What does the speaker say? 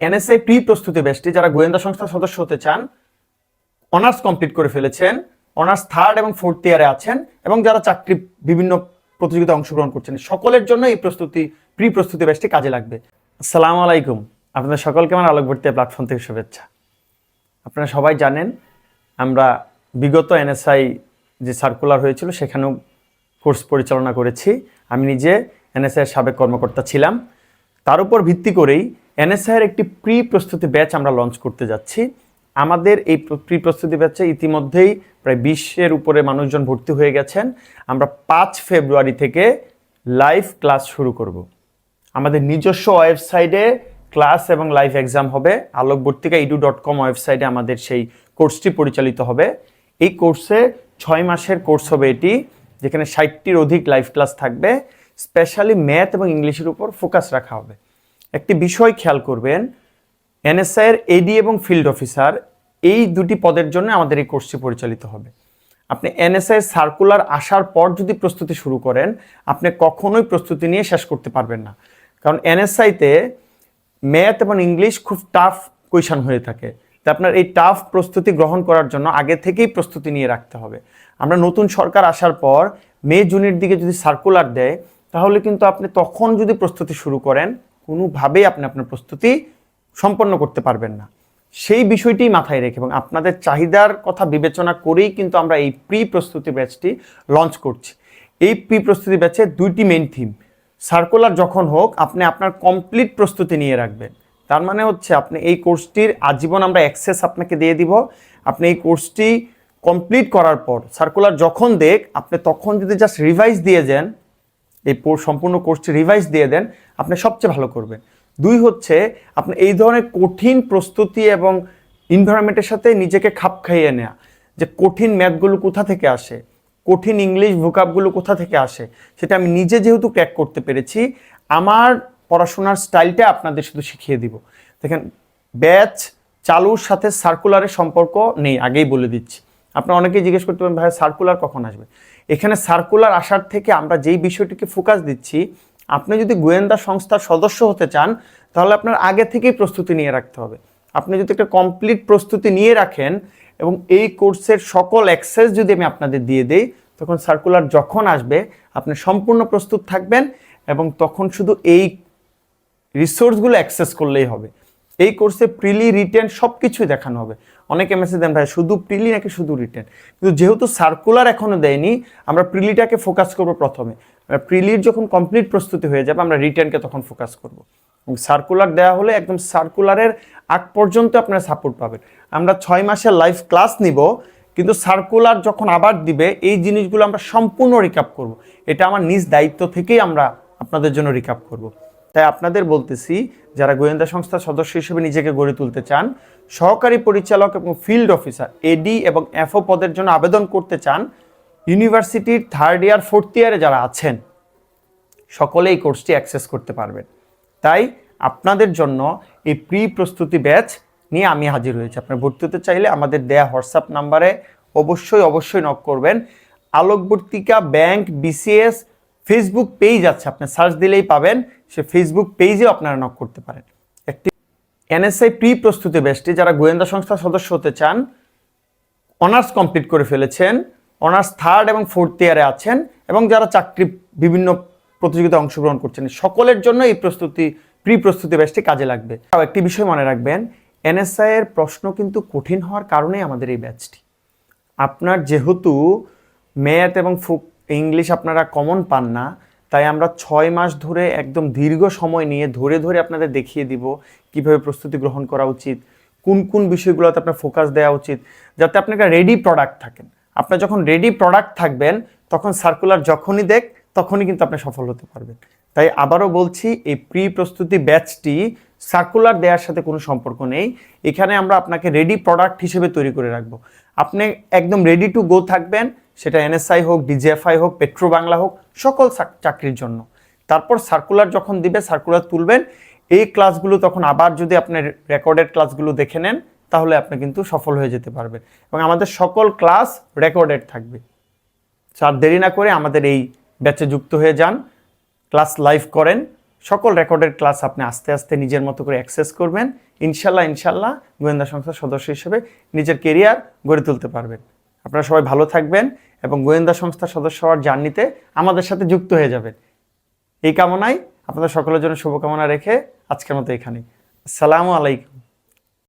NSA pre প্রস্তুতি ব্যাচটি যারা গোয়েন্দা সংস্থার সদস্য হতে চান, অনার্স কমপ্লিট করে ফেলেছেন, অনার্স থার্ড এবং ফোর্থ ইয়ারে আছেন, এবং যারা চাকরি বিভিন্ন প্রতিযোগিতায় অংশগ্রহণ করছেন, সকলের জন্য এই প্রস্তুতি প্রি প্রস্তুতি ব্যাচটি কাজে লাগবে। আসসালামু আলাইকুম। আপনাদের সকলকে আমার আলোকবর্তী প্ল্যাটফর্ম থেকে শুভেচ্ছা। আপনারা সবাই জানেন, আমরা বিগত এনএসআই যে সার্কুলার হয়েছিল, সেখানেও কোর্স পরিচালনা করেছি। আমি নিজে এনএসআই এর সাবেক কর্মকর্তা ছিলাম। তার উপর ভিত্তি করেই এনএসআই এর একটি প্রি প্রস্তুতি ব্যাচ আমরা লঞ্চ করতে যাচ্ছি। আমাদের এই প্রি প্রস্তুতি ব্যাচে ইতিমধ্যেই প্রায় বিশের উপরে মানুষজন ভর্তি হয়ে গেছেন। আমরা পাঁচ ফেব্রুয়ারি থেকে লাইভ ক্লাস শুরু করব। আমাদের নিজস্ব ওয়েবসাইটে ক্লাস এবং লাইভ এক্সাম হবে। আলোকবর্তিকা ইডু ডট কম ওয়েবসাইটে আমাদের সেই কোর্সটি পরিচালিত হবে। এই কোর্সে ছয় মাসের কোর্স হবে এটি, যেখানে ষাটটির অধিক লাইভ ক্লাস থাকবে। স্পেশালি ম্যাথ এবং ইংলিশের উপর ফোকাস রাখা হবে। একটি বিষয় খেয়াল করবেন, এনএসআই এর এডি এবং ফিল্ড অফিসার এই দুটি পদের জন্য আমাদের এই কোর্সটি পরিচালিত হবে। আপনি এনএসআই সার্কুলার আসার পর যদি প্রস্তুতি শুরু করেন, আপনি কখনোই প্রস্তুতি নিয়ে শেষ করতে পারবেন না। কারণ এনএসআইতে ম্যাথ এবং ইংলিশ খুব টাফ কোয়েশন হয়ে থাকে। তো আপনার এই টাফ প্রস্তুতি গ্রহণ করার জন্য আগে থেকেই প্রস্তুতি নিয়ে রাখতে হবে। আমরা নতুন সরকার আসার পর মে, জুনের দিকে যদি সার্কুলার দেয়, তাহলে কিন্তু আপনি তখন যদি প্রস্তুতি শুরু করেন কোনোভাবেই আপনি আপনার প্রস্তুতি সম্পন্ন করতে পারবেন না। সেই বিষয়টি মাথায় রেখে এবং আপনাদের চাহিদার কথা বিবেচনা করেই কিন্তু আমরা এই প্রি প্রস্তুতি ব্যাচটি লঞ্চ করছি। এই প্রি প্রস্তুতি ব্যাচে দুইটি মেন থিম সার্কুলার যখন হোক, আপনি আপনার কমপ্লিট প্রস্তুতি নিয়ে রাখবেন। তার মানে হচ্ছে আপনি এই কোর্সটির আজীবন আমরা অ্যাক্সেস আপনাকে দিয়ে দিব। আপনি এই কোর্সটি কমপ্লিট করার পর সার্কুলার যখন দেখ, আপনি তখন যদি জাস্ট রিভাইজ দিয়ে যান এই সম্পূর্ণ কোর্সটি রিভাইজ দিয়ে দেন, আপনি সবচেয়ে ভালো করবেন। দুই হচ্ছে, আপনি এই ধরনের কঠিন প্রস্তুতি এবং এনভায়রনমেন্টের সাথে নিজেকে খাপ খাইয়ে নেওয়া যে কঠিন ম্যাথগুলো কোথা থেকে আসে? কঠিন ইংলিশ ভোকাবগুলো কোথা থেকে আসে? সেটা আমি নিজে যেহেতু ক্র্যাক করতে পেরেছি, আমার পড়াশোনার স্টাইলটা আপনাদের শুধু শিখিয়ে দিব। দেখেন ব্যাচ চালুর সাথে সার্কুলারের সম্পর্ক নেই, আগেই বলে দিচ্ছি। আপনারা অনেকেই জিজ্ঞেস করতে পারেন, ভাই সার্কুলার কখন আসবে? এখানে সার্কুলার আসার থেকে আমরা যেই বিষয়টিকে ফোকাস দিচ্ছি, আপনি যদি গোয়েন্দা সংস্থার সদস্য হতে চান, তাহলে আপনার আগে থেকেই প্রস্তুতি নিয়ে রাখতে হবে। আপনি যদি একটা কমপ্লিট প্রস্তুতি নিয়ে রাখেন এবং এই কোর্সের সকল অ্যাক্সেস যদি আমি আপনাদের দিয়ে দেই, তখন সার্কুলার যখন আসবে, আপনি সম্পূর্ণ প্রস্তুত থাকবেন এবং তখন শুধু এই রিসোর্সগুলো অ্যাক্সেস করলেই হবে। এই কোর্সে প্রিলি রিটেন সব কিছুই দেখানো হবে। অনেকে মেসেজ দেন ভাই, শুধু প্রিলি নাকি শুধু রিটেন কিন্তু যেহেতু সার্কুলার এখনও দেয়নি, আমরা প্রিলিটাকে ফোকাস করব প্রথমে। প্রিলির যখন কমপ্লিট প্রস্তুতি হয়ে যাবে, আমরা রিটেনকে তখন ফোকাস করব। সার্কুলার দেওয়া হলে একদম সার্কুলারের আগ পর্যন্ত আপনারা সাপোর্ট পাবেন। আমরা ছয় মাসের লাইভ ক্লাস নিব, কিন্তু সার্কুলার যখন আবার দিবে, এই জিনিসগুলো আমরা সম্পূর্ণ রিকাপ করব। এটা আমার নিজ দায়িত্ব থেকেই আমরা আপনাদের জন্য রিকাপ করব। তাই আপনাদের বলতেছি, যারা গোয়েন্দা সংস্থার সদস্য হিসেবে নিজেকে গড়ে তুলতে চান, সহকারী পরিচালক এবং ফিল্ড অফিসার এডি এবং এফও পদের জন্য আবেদন করতে চান, ইউনিভার্সিটির থার্ড ইয়ার ফোর্থ ইয়ারে যারা আছেন সকলে এই কোর্সটি অ্যাক্সেস করতে পারবেন। তাই আপনাদের জন্য এই প্রি প্রস্তুতি ব্যাচ নিয়ে আমি হাজির হয়েছি। আপনার ভর্তি হতে চাইলে আমাদের দেয়া হোয়াটসঅ্যাপ নাম্বারে অবশ্যই অবশ্যই নক করবেন। Alokbortika bank BCS Facebook page আছে, আপনি সার্চ দিলেই পাবেন। সে ফেসবুক পেজেও আপনারা নক করতে পারেন। একটি এনএসআই প্রি প্রস্তুতি ব্যাচটি যারা গোয়েন্দা সংস্থার সদস্য হতে চান অনার্স কমপ্লিট করে ফেলেছেন অনার্স থার্ড এবং ফোর্থ ইয়ারে আছেন এবং যারা চাকরি বিভিন্ন প্রতিযোগিতায় অংশগ্রহণ করছেন, সকলের জন্য এই প্রস্তুতি প্রি প্রস্তুতি ব্যাচটি কাজে লাগবে। আর একটি বিষয় মনে রাখবেন এনএসআই এর প্রশ্ন কিন্তু কঠিন হওয়ার কারণেই আমাদের এই ব্যাচটি আপনার যেহেতু ম্যাথ এবং ইংলিশ আপনারা কমন পান না তাই আমরা ছয় মাস ধরে একদম দীর্ঘ সময় নিয়ে ধরে ধরে আপনাদের দেখিয়ে দিব কীভাবে প্রস্তুতি গ্রহণ করা উচিত, কোন কোন বিষয়গুলোতে আপনার ফোকাস দেওয়া উচিত, যাতে আপনি একটা রেডি প্রোডাক্ট থাকেন। আপনার যখন রেডি প্রোডাক্ট থাকবেন, তখন সার্কুলার যখনই দেখ, তখনই কিন্তু আপনি সফল হতে পারবেন। তাই আবারও বলছি, এই প্রি প্রস্তুতি ব্যাচটি সার্কুলার দেওয়ার সাথে কোনো সম্পর্ক নেই। এখানে আমরা আপনাকে রেডি প্রোডাক্ট হিসেবে তৈরি করে রাখব। আপনি একদম রেডি টু গো থাকবেন সেটা এনএসআই হোক, ডিজিএফআই হোক পেট্রো বাংলা হোক, সকল চাকরির জন্য। তারপর সার্কুলার যখন দিবে সার্কুলার তুলবেন, এই ক্লাসগুলো তখন আবার যদি আপনি রেকর্ডেড ক্লাসগুলো দেখে নেন, তাহলে আপনি কিন্তু সফল হয়ে যেতে পারবেন। এবং আমাদের সকল ক্লাস রেকর্ডেড থাকবে। আর দেরি না করে আমাদের এই ব্যাচে যুক্ত হয়ে যান ক্লাস লাইভ করেন, সকল রেকর্ডের ক্লাস আপনি আস্তে আস্তে নিজের মতো করে অ্যাক্সেস করবেন। ইনশাল্লাহ ইনশাল্লাহ, গোয়েন্দা সংস্থার সদস্য হিসেবে নিজের কেরিয়ার গড়ে তুলতে পারবেন। আপনারা সবাই ভালো থাকবেন এবং গোয়েন্দা সংস্থার সদস্য হওয়ার জার্নিতে আমাদের সাথে যুক্ত হয়ে যাবেন। এই কামনায় আপনাদের সকলের জন্য শুভকামনা রেখে আজকের মতো এখানে আসসালামু আলাইকুম।